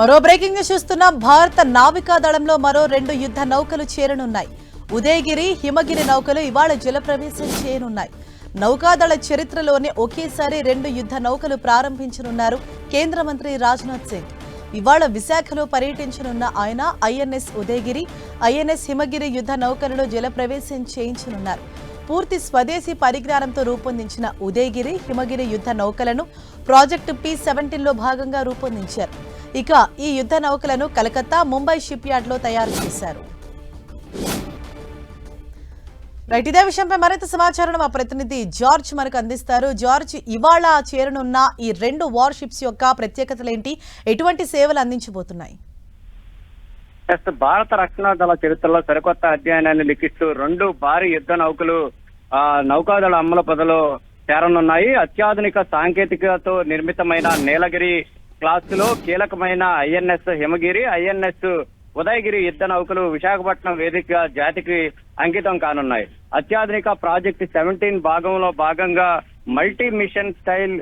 మరో breaking news చూస్తున్నాం. భారత నావికా దళంలో మరో రెండు యుద్ధ నౌకలు చేరనున్నాయి. ఉదయగిరి హిమగిరి నౌకలు ఇవాళ జలప్రవేశం చేయనున్నాయి. నౌకాదళ చరిత్రలోనే ఒకేసారి రెండు యుద్ధ నౌకలు ప్రారంభించనున్నారు కేంద్ర మంత్రి రాజ్నాథ్ సింగ్. ఇవాళ విశాఖలో పర్యటించనున్న ఆయన ఐఎన్ఎస్ ఉదయగిరి ఐఎన్ఎస్ హిమగిరి యుద్ధ నౌకలలో జలప్రవేశం చేయించనున్నారు. పూర్తి స్వదేశీ పరిజ్ఞానంతో రూపొందించిన ఉదయగిరి హిమగిరి యుద్ధ నౌకలను ప్రాజెక్టు పి సెవెంటీన్లో భాగంగా రూపొందించారు. ఇక ఈ యుద్ధ నౌకలను కలకత్తా ముంబై షిప్ యార్డ్లో తయారు చేశారు. రైట్ ఇదే విషయంపై మరింత సమాచారం మా ప్రతినిధి జార్జ్ మనకు అందిస్తారు. జార్జ్ ఇవాళ చేరనున్న ఈ రెండు వార్ షిప్స్ యొక్క ప్రత్యేకతలేంటి? ఎటువంటి సేవలు అందించబోతున్నాయి? భారత రక్షణ దళ చరిత్రలో సరికొత్త అధ్యయనాన్ని లిఖిస్తూ రెండు భారీ యుద్ధ నౌకలు ఆ నౌకాదళ అమల పదలో చేరనున్నాయి. అత్యాధునిక సాంకేతికతో నిర్మితమైన నీలగిరి క్లాస్లో కీలకమైన ఐఎన్ఎస్ హిమగిరి ఐఎన్ఎస్ ఉదయగిరి యుద్ధ నౌకలు విశాఖపట్నం వేదిక జాతికి అంకితం కానున్నాయి. అత్యాధునిక ప్రాజెక్ట్ సెవెంటీన్ భాగంలో భాగంగా మల్టీ మిషన్ స్టైల్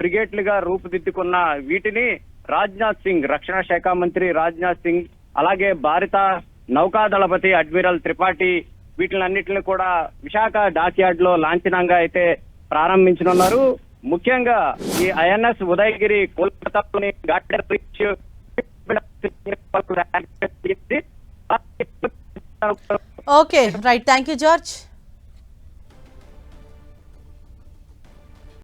బ్రిగేడ్లుగా రూపుదిద్దుకున్న వీటిని రాజ్నాథ్ సింగ్ రక్షణ శాఖ మంత్రి రాజ్నాథ్ సింగ్ అలాగే భారత నౌకాదళపతి అడ్మిరల్ త్రిపాఠి వీటిలన్నిటిని కూడా విశాఖ డాక్యార్డ్లో లాంఛనంగా అయితే ప్రారంభించనున్నారు. ముఖ్యంగా ఈ ఐఎన్ఎస్ ఉదయగిరి కోల్కతాలోని garden bridge okay right thank you George